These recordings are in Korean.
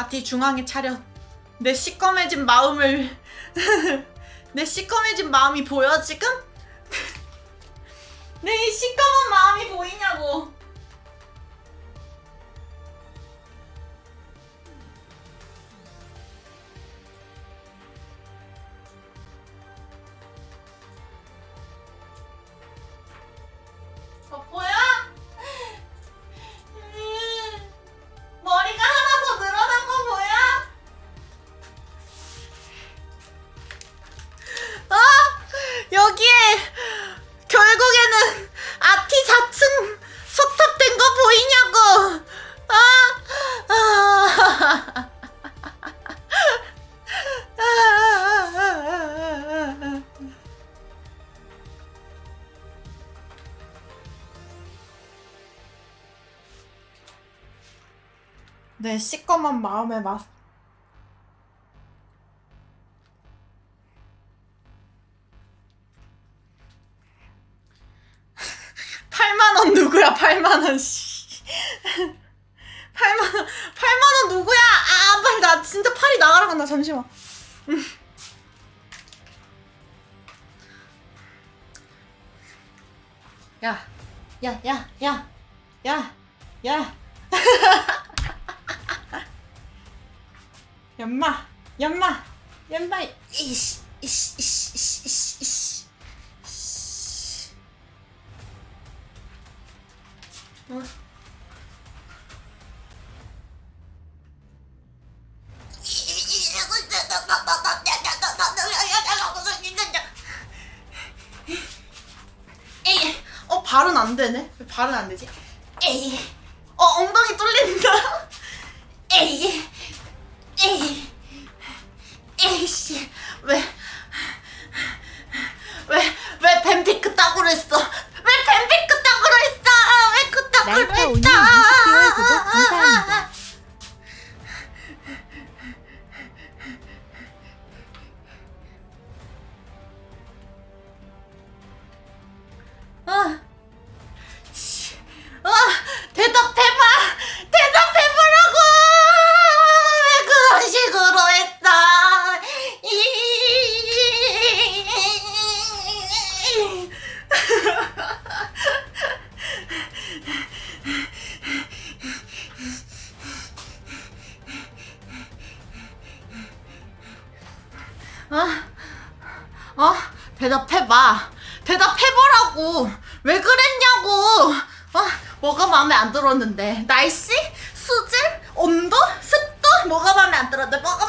아티 중앙에 차려. 내 시꺼매진 마음을 내 시꺼매진 마음이 보여 지금? 내 이 시꺼먼 마음이 보이냐고. 내 시꺼먼 마음에 맞 발은 안 되네. 왜 발은 안 되지? 에이, 어 엉덩이 뚫린다. 아, 어? 대답해봐. 대답해보라고. 왜 그랬냐고. 어? 뭐가 마음에 안 들었는데. 날씨? 수질? 온도? 습도? 뭐가 마음에 안 들었는데. 뭐가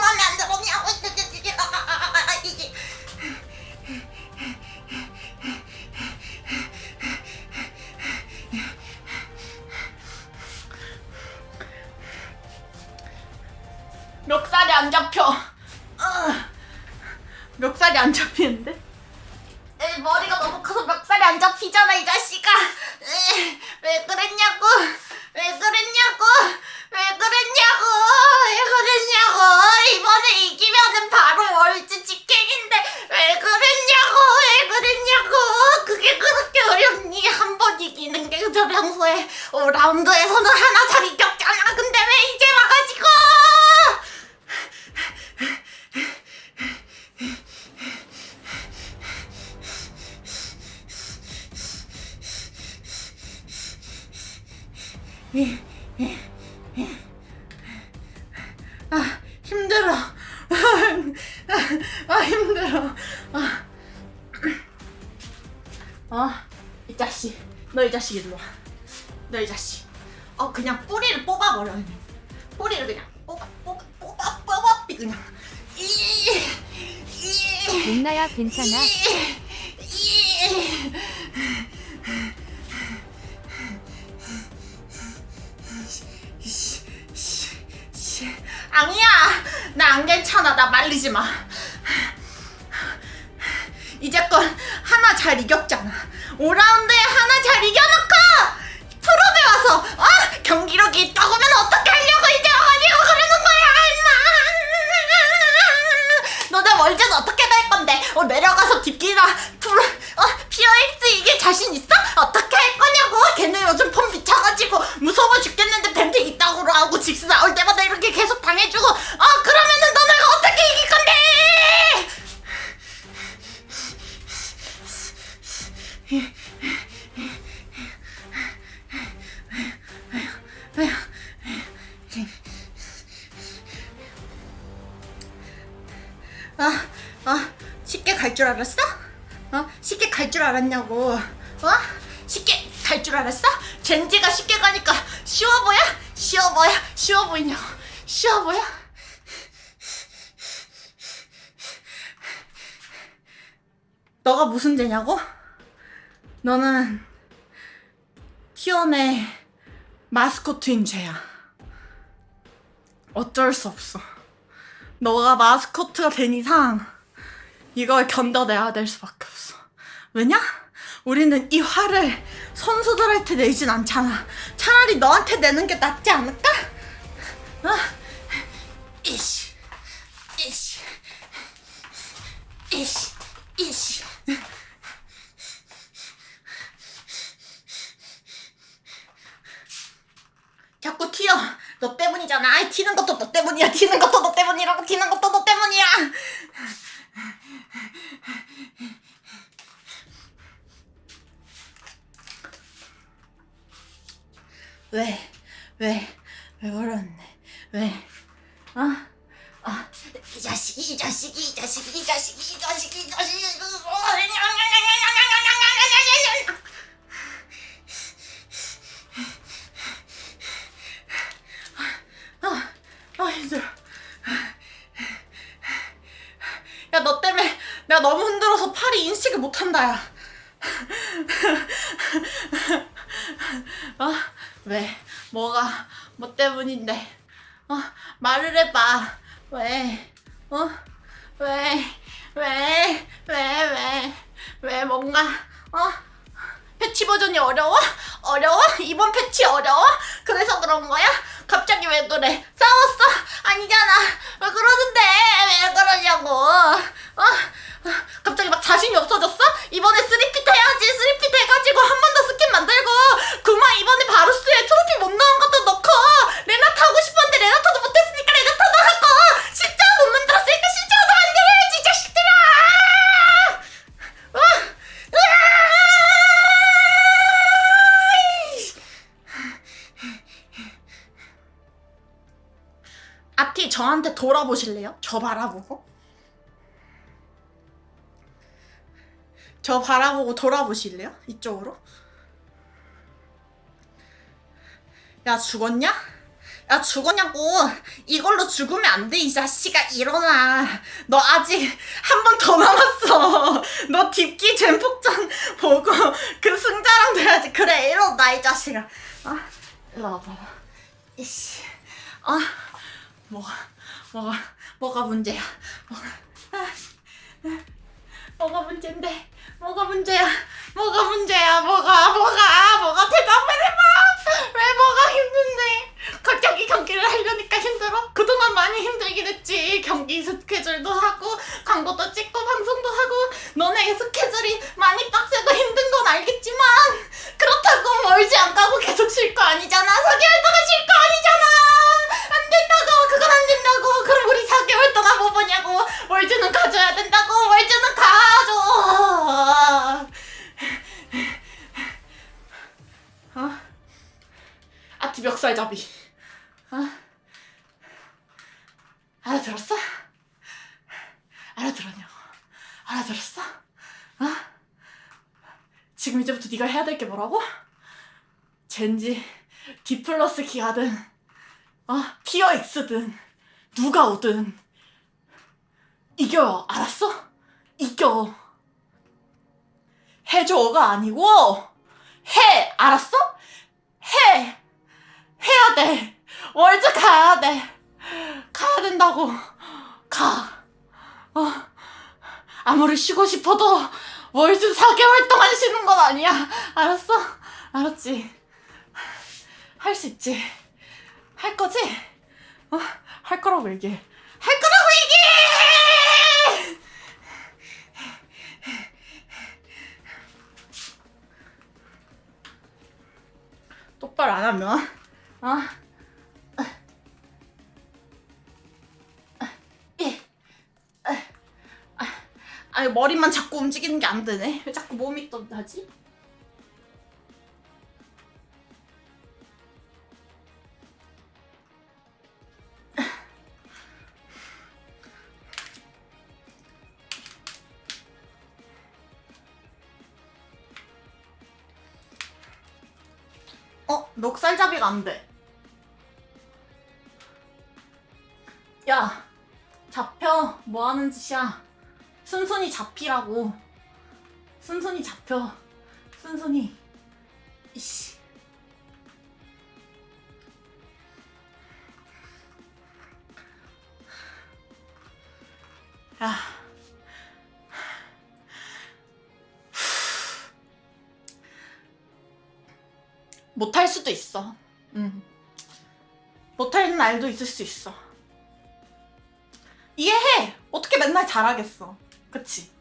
평소에 5라운드에서는 하나 잘 이겼잖아. 근데 왜 이제 앙이야. 나 안 괜찮아. 나 말리지 마. 이제껏 하나 잘 이겼잖아. 5라운드에 하나 잘 이겨놓고 프로에 와서 어? 경기력이 있다고 하면 어떻게 하려고 이제 와가지고 그러는 거야 임마. 너네 월전 어떻게 될 건데? 어 내려가서 딥기나 프로 어 POX 이게 자신 있어? 어떻게 할 거냐고? 걔네 요즘 폼 미쳐가지고 무서워 죽겠는데 밴드 있 하고 직스 나올 때마다 이렇게 계속 다 당해주고 어 그러면은 너 내가 어떻게 이길 건데 아, 아, 쉽게 갈 줄 알았어? 어? 쉽게 갈 줄 알았냐고. 어? 쉽게 갈 줄 알았어? 젠지가 쉽게 가니까 쉬워 보여? 쉬워 보여? 쉬워 보이냐고. 쉬워 보여? 너가 무슨 죄냐고? 너는 티원의 마스코트인 죄야. 어쩔 수 없어. 너가 마스코트가 된 이상 이걸 견뎌내야 될 수밖에 없어. 왜냐? 우리는 이 화를 선수들한테 내진 않잖아. 차라리 너한테 내는 게 낫지 않을까? 어? 이씨, 이씨, 이씨, 이씨. 자꾸 튀어. 너 때문이잖아. 아이, 튀는 것도 너 때문이야. 튀는 것도 너 때문이라고. 튀는 것도 너 때문이야. 왜? 왜 돌아보실래요? 저 바라보고? 저 바라보고 돌아보실래요? 이쪽으로? 야 죽었냐? 야 죽었냐고. 이걸로 죽으면 안 돼 이 자식아. 일어나. 너 아직 한 번 더 남았어. 너 딥기 젠폭전 보고 그 승자랑 돼야지. 그래 일어나 이 자식아. 아 일로 와봐. 이씨. 아 뭐가 뭐가 뭐가 문제야? 뭐가 아, 아, 뭐가 문제인데 뭐가 문제야? 뭐가 문제야? 뭐가 뭐가 뭐가 대답을 해봐! 왜 뭐가 힘든데? 갑자기 경기를 하려니까 힘들어? 그동안 많이 힘들긴 했지. 경기 스케줄도 하고 광고도 찍고 방송도 하고 너네 스케줄이 많이 빡세고 힘든 건 알겠지만 그렇다고 멀지 안 가고 계속 쉴 거 아니잖아. 4개월 동안 쉴 거 아니잖아! 안 된다고! 그건 안 된다고! 그럼 우리 4개월 동안 뭐 보냐고! 월주는 가져야 된다고! 월주는 가져 어? 아트 멱살잡이 어? 알아들었어? 알아들었냐고 알아들었어? 어? 지금 이제부터 네가 해야 될 게 뭐라고? 젠지 디플러스 기아든 어? 티어 X든 누가 오든 이겨요 알았어? 이겨 해줘가 아니고 해. 알았어? 해. 해야 돼. 월드 가야 돼. 가야 된다고. 가. 어. 아무리 쉬고 싶어도 월드 4개월 동안 쉬는 건 아니야. 알았어? 알았지. 할 수 있지. 할 거지? 어? 할 거라고 얘기해. 할 거라고 얘기해 똑바로 안 하면 아 아니 머리만 자꾸 움직이는 게 안 되네 왜 자꾸 몸이 또 하지? 멱살잡이가 안 돼. 야, 잡혀. 뭐 하는 짓이야? 순순히 잡히라고. 순순히 잡혀. 순순히. 이씨. 야. 못할 수도 있어. 응. 못할 날도 있을 수 있어. 이해해. 어떻게 맨날 잘하겠어. 그치?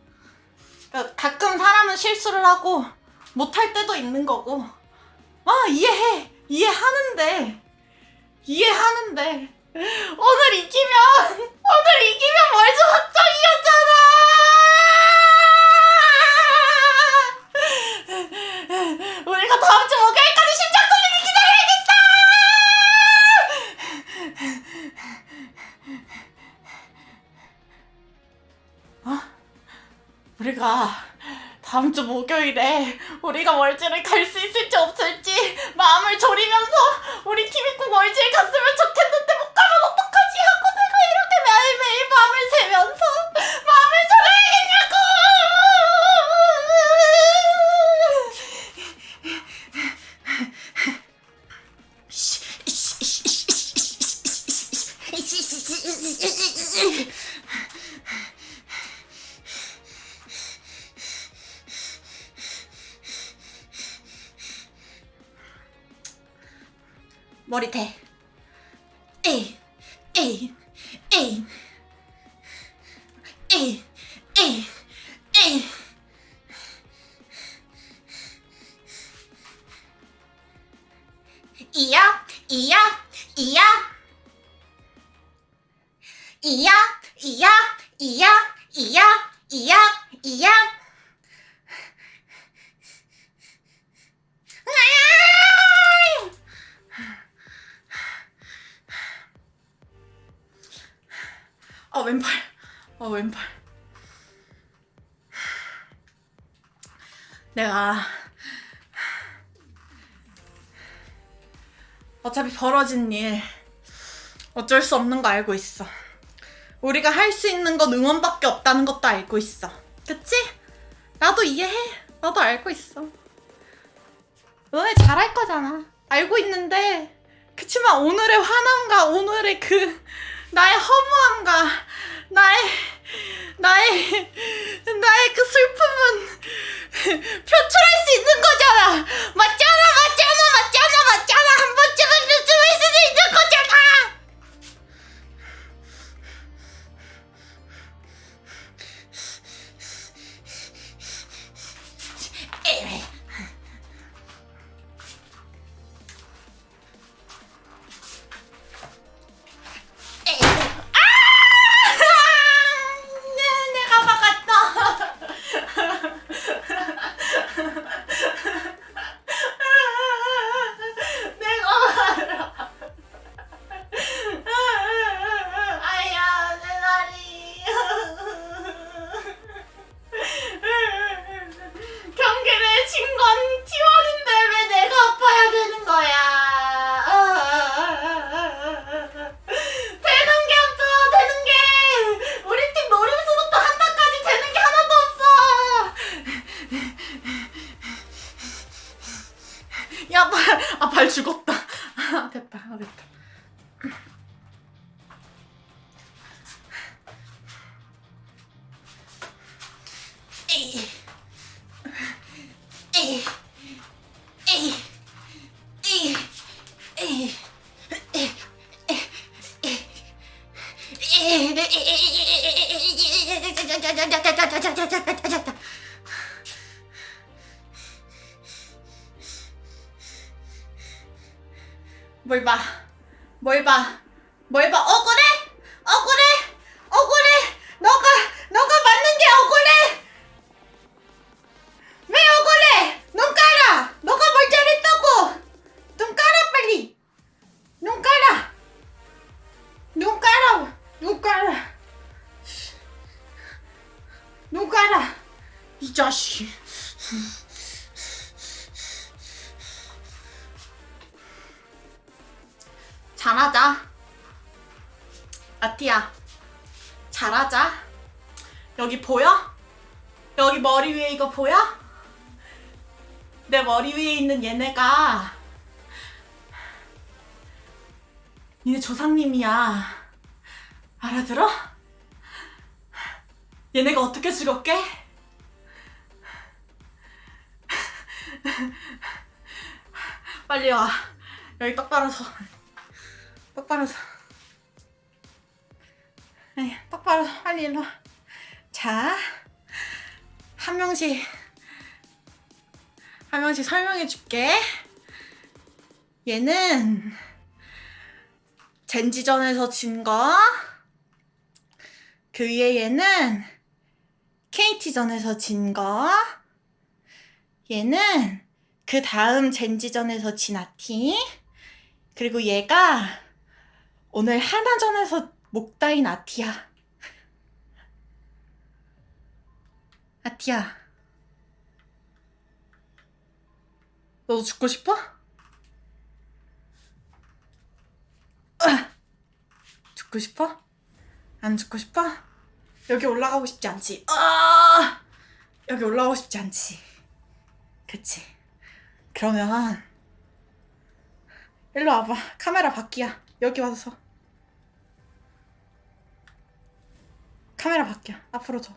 그러니까 가끔 사람은 실수를 하고 못할 때도 있는 거고. 아, 이해해. 이해하는데. 이해하는데. 오늘 이기면, 오늘 이기면 월드 확정이었잖아! 우리가 다음 주 우리가 다음 주 목요일에 우리가 월즈를 갈 수 있을지 없을지 마음을 졸이면서 우리 팀이 꼭 월즈에 갔으면 좋겠는 아 왼팔. 아 왼팔. 내가 어차피 벌어진 일 어쩔 수 없는 거 알고 있어. 우리가 할 수 있는 건 응원밖에 없다는 것도 알고 있어. 그치? 나도 이해해. 나도 알고 있어. 너네 잘할 거잖아. 알고 있는데. 그치만 오늘의 화남과 오늘의 그 나의 허무함과 나의 나의 나의 그 슬픔은 표출할 수 있는 거잖아. 맞잖아 맞잖아 맞잖아 맞잖아 에 잘하자. 아티야. 잘하자. 여기 보여? 여기 머리 위에 이거 보여? 내 머리 위에 있는 얘네가 니네 조상님이야. 알아들어? 얘네가 어떻게 죽었게? 빨리 와. 여기 똑바로 서. 똑바로 서. 에이, 똑바로 서. 빨리 일로 와. 자, 한 명씩, 한 명씩 설명해 줄게. 얘는 젠지전에서 진 거. 그 위에 얘는 KT전에서 진 거. 얘는 그 다음 젠지전에서 진 아티. 그리고 얘가 오늘 하나전에서 목 따인 아티야. 아티야. 너도 죽고 싶어? 죽고 싶어? 안 죽고 싶어? 여기 올라가고 싶지 않지? 아! 여기 올라가고 싶지 않지? 그치? 그러면 일로 와봐. 카메라 밖이야. 여기 와서 카메라 밖이야. 앞으로 줘.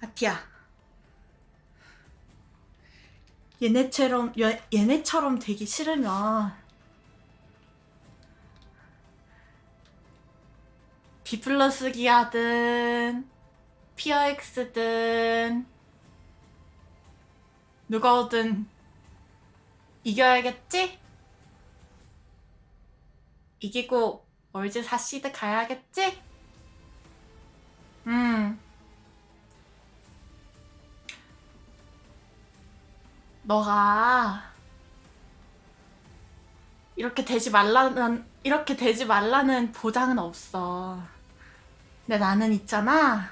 아티야. 얘네처럼 얘- 얘네처럼 되기 싫으면 비플러스 기아든 피어엑스든 누가 오든 이겨야겠지? 이기고 월즈 4시드 가야겠지? 음. 너가 이렇게 되지 말라는 이렇게 되지 말라는 보장은 없어. 근데 나는 있잖아.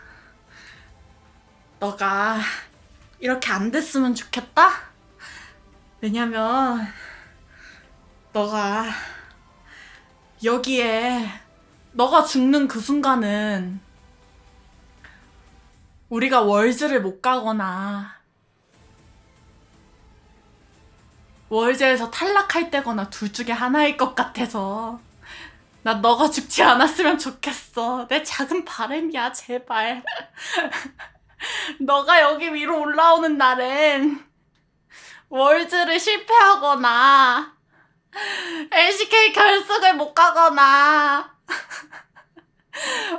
너가 이렇게 안 됐으면 좋겠다. 왜냐면 너가 여기에 너가 죽는 그 순간은 우리가 월즈를 못 가거나 월즈에서 탈락할 때거나 둘 중에 하나일 것 같아서 나 너가 죽지 않았으면 좋겠어. 내 작은 바램이야, 제발. 너가 여기 위로 올라오는 날엔 월즈를 실패하거나 LCK 결승을 못 가거나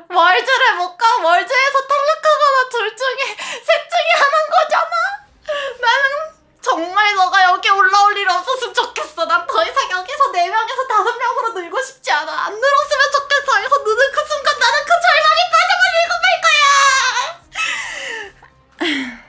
월즈를 못 가, 월즈에서 탈락하거나 둘 중에 셋 중에 하나인 거잖아. 나는 정말 너가 여기 올라올 일 없었으면 좋겠어. 난 더 이상 여기서 네 명에서 다섯 명으로 늘고 싶지 않아. 안 늘었으면 좋겠어. 여기서 느는 그 순간 나는 그 절망에 빠져버리고 말 거야.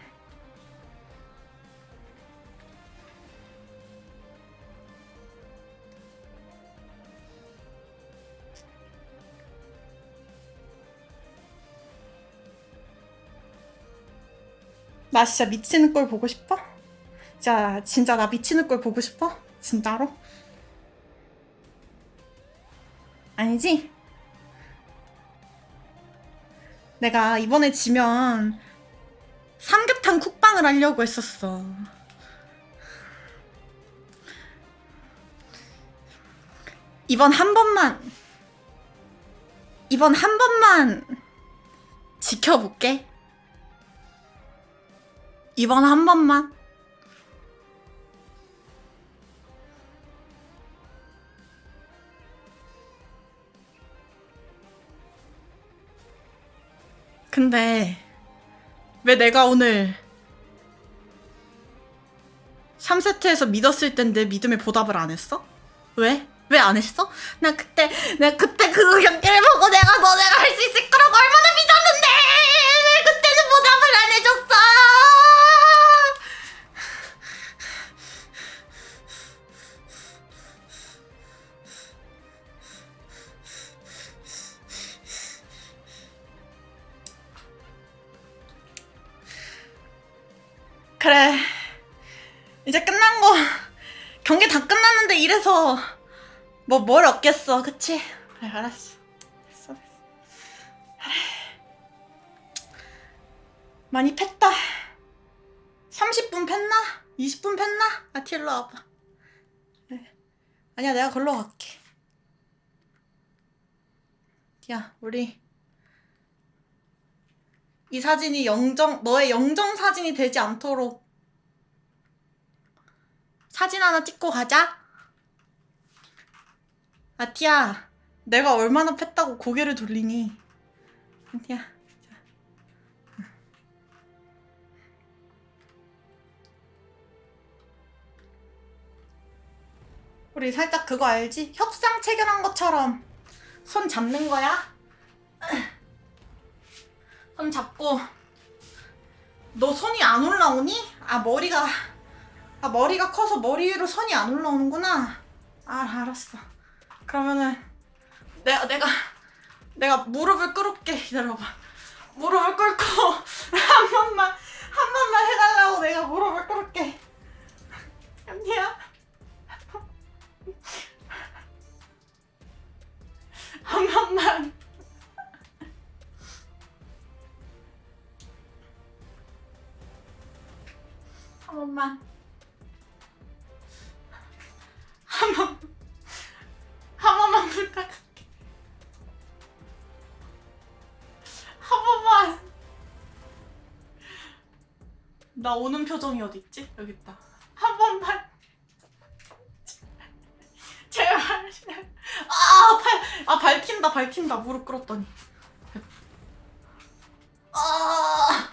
나 진짜 미치는 꼴 보고 싶어? 진짜 진짜 나 미치는 꼴 보고 싶어? 진짜로? 아니지? 내가 이번에 지면 삼계탕 쿡방을 하려고 했었어. 이번 한 번만 이번 한 번만 지켜볼게. 이번 한 번만. 근데 왜 내가 오늘 3세트에서 믿었을 텐데 믿음에 보답을 안 했어? 왜? 왜 안 했어? 나 그때 내가 그때 그 경기를 보고 내가 너네가 할 수 있을 거라고 얼마나 믿었는데 그래. 이제 끝난 거 경기 다 끝났는데 이래서 뭐 뭘 얻겠어, 그치? 그래, 알았어. 됐어, 됐어. 그래. 많이 팼다. 30분 팼나? 20분 팼나? 아티일로 와봐. 그래. 아니야, 내가 걸러 갈게. 야, 우리 이 사진이 영정 너의 영정 사진이 되지 않도록 사진 하나 찍고 가자. 아티야, 내가 얼마나 팼다고 고개를 돌리니? 아티야. 자. 우리 살짝 그거 알지? 협상 체결한 것처럼 손 잡는 거야? 손 잡고 너 손이 안 올라오니? 아 머리가 아 머리가 커서 머리 위로 손이 안 올라오는구나. 아 알았어. 그러면은 내가 내가 내가 무릎을 꿇을게 기다려봐. 무릎을 꿇고 한 번만 한 번만 해달라고 내가 무릎을 꿇을게. 언니야. 한 번만. 나 오는 표정이 어디 있지? 여기 있다. 한 번만. 제발. 아, 팔, 아, 밝힌다, 밝힌다. 무릎 꿇었더니. 아,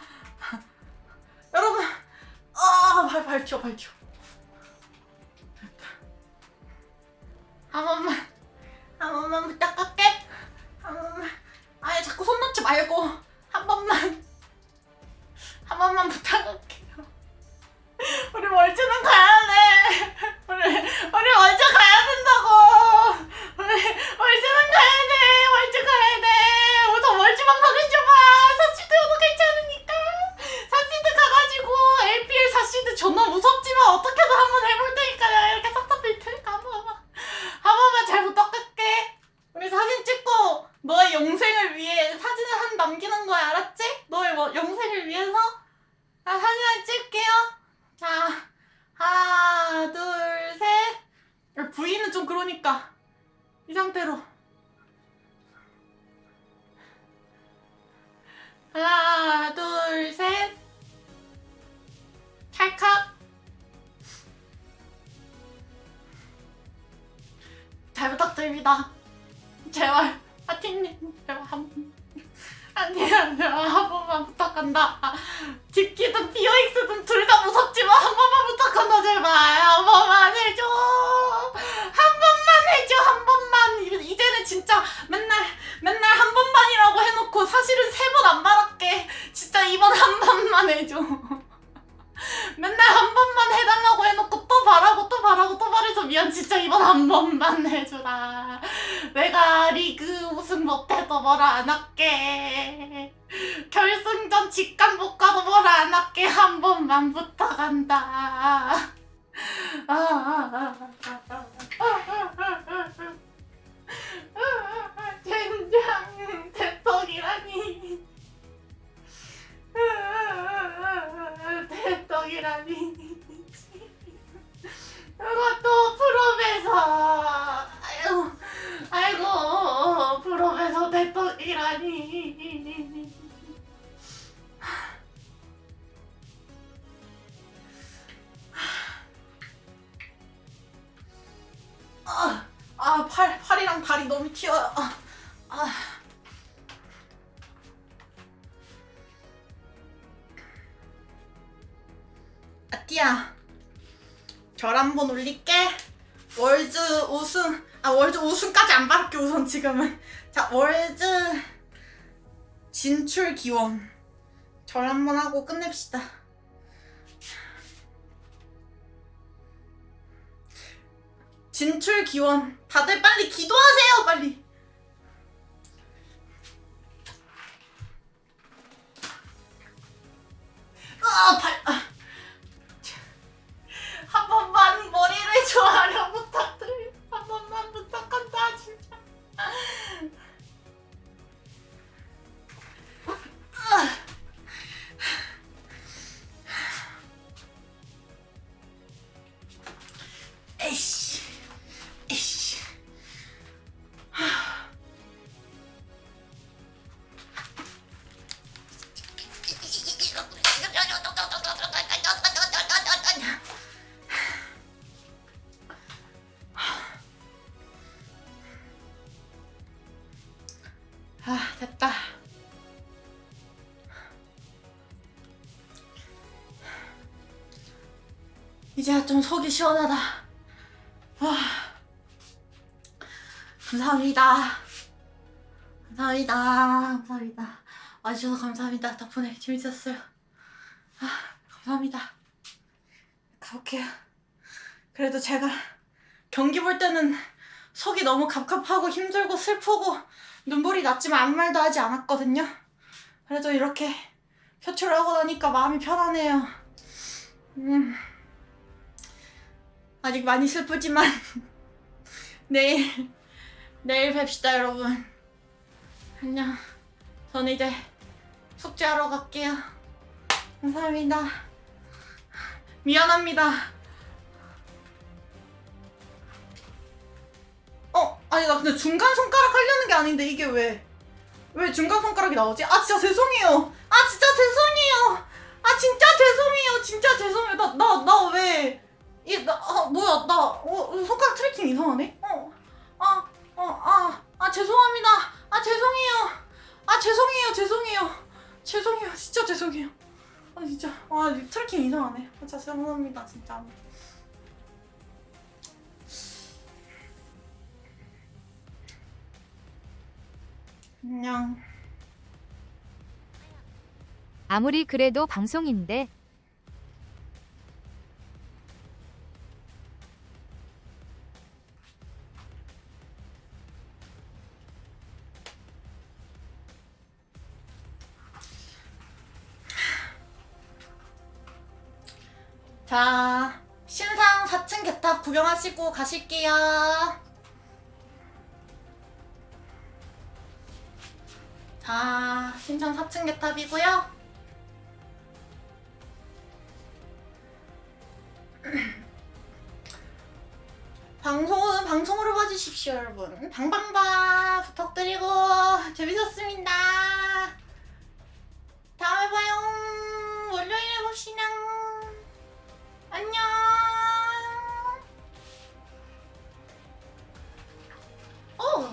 여러분, 아, 발, 밝혀, 밝혀. 부탁한다. 아, 딥키든 비어익스든 둘 다 무섭지만 한 번만 부탁한다 제발 한 번만 해줘. 한 번만 해줘 한 번만. 이- 이제는 진짜 맨날 맨날 한 번만이라고 해놓고 사실은 세 번안 말할게. 진짜 이번 한 번만 해줘. 맨날 한 번만 해달라고 해놓고 또 바라고 또 바라고 또 바래서 미안 진짜 이번 한 번만 해주라 내가 리그 우승 못해도 뭐라 안 할게 결승전 직관 못 가도 뭐라 안 할게 한 번만 부탁한다 아, 아, 아, 아, 아, 아. 젠장 대떡이라니 대떡이라니. 그것도 프로에서. 아이고 아 별 한 번 올릴게. 월즈 우승. 아 월즈 우승까지 안 받을게 우선 지금은. 자 월즈 진출 기원. 절 한 번 하고 끝냅시다. 진출 기원. 다들 빨리 기도하세요 빨리 이제야 좀 속이 시원하다. 아, 감사합니다. 감사합니다. 감사합니다. 와주셔서 감사합니다. 덕분에 재밌었어요. 아, 감사합니다. 가볼게요. 그래도 제가 경기 볼 때는 속이 너무 갑갑하고 힘들고 슬프고 눈물이 났지만 아무 말도 하지 않았거든요. 그래도 이렇게 표출하고 나니까 마음이 편하네요. 음. 아직 많이 슬프지만 내일 내일 뵙시다 여러분. 안녕. 저는 이제 숙제하러 갈게요. 감사합니다. 미안합니다. 어, 아니 나 근데 중간 손가락 하려는 게 아닌데 이게 왜? 왜 중간 손가락이 나오지? 아 진짜 죄송해요. 아 진짜 죄송해요. 아 진짜 죄송해요. 진짜 죄송해요. 나 나 나 왜? 이나 아, 뭐야 나 어, 손가락 트래킹 이상하네. 어, 아, 어, 아, 아 죄송합니다. 아 죄송해요. 아 죄송해요. 죄송해요. 죄송해요. 진짜 죄송해요. 아 진짜 아 트래킹 이상하네. 아, 진짜 죄송합니다. 진짜. 안녕. 아무리 그래도 방송인데 자, 신상 4층 개탑 구경하시고 가실게요. 자, 신상 4층 개탑이고요. 방송은 방송으로 봐주십시오, 여러분. 방방바 부탁드리고 재밌었습니다. 안녕. 어.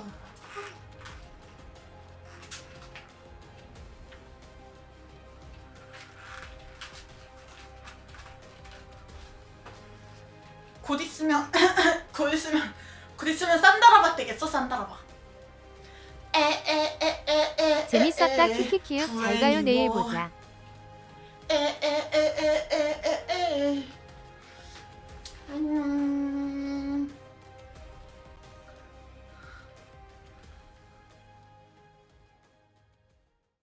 곧 있으면 곧 있으면 곧 있으면 산다라바 되겠어 산다라바. 에에에에에 재밌었다 키키키읔 잘 가요 내일 보자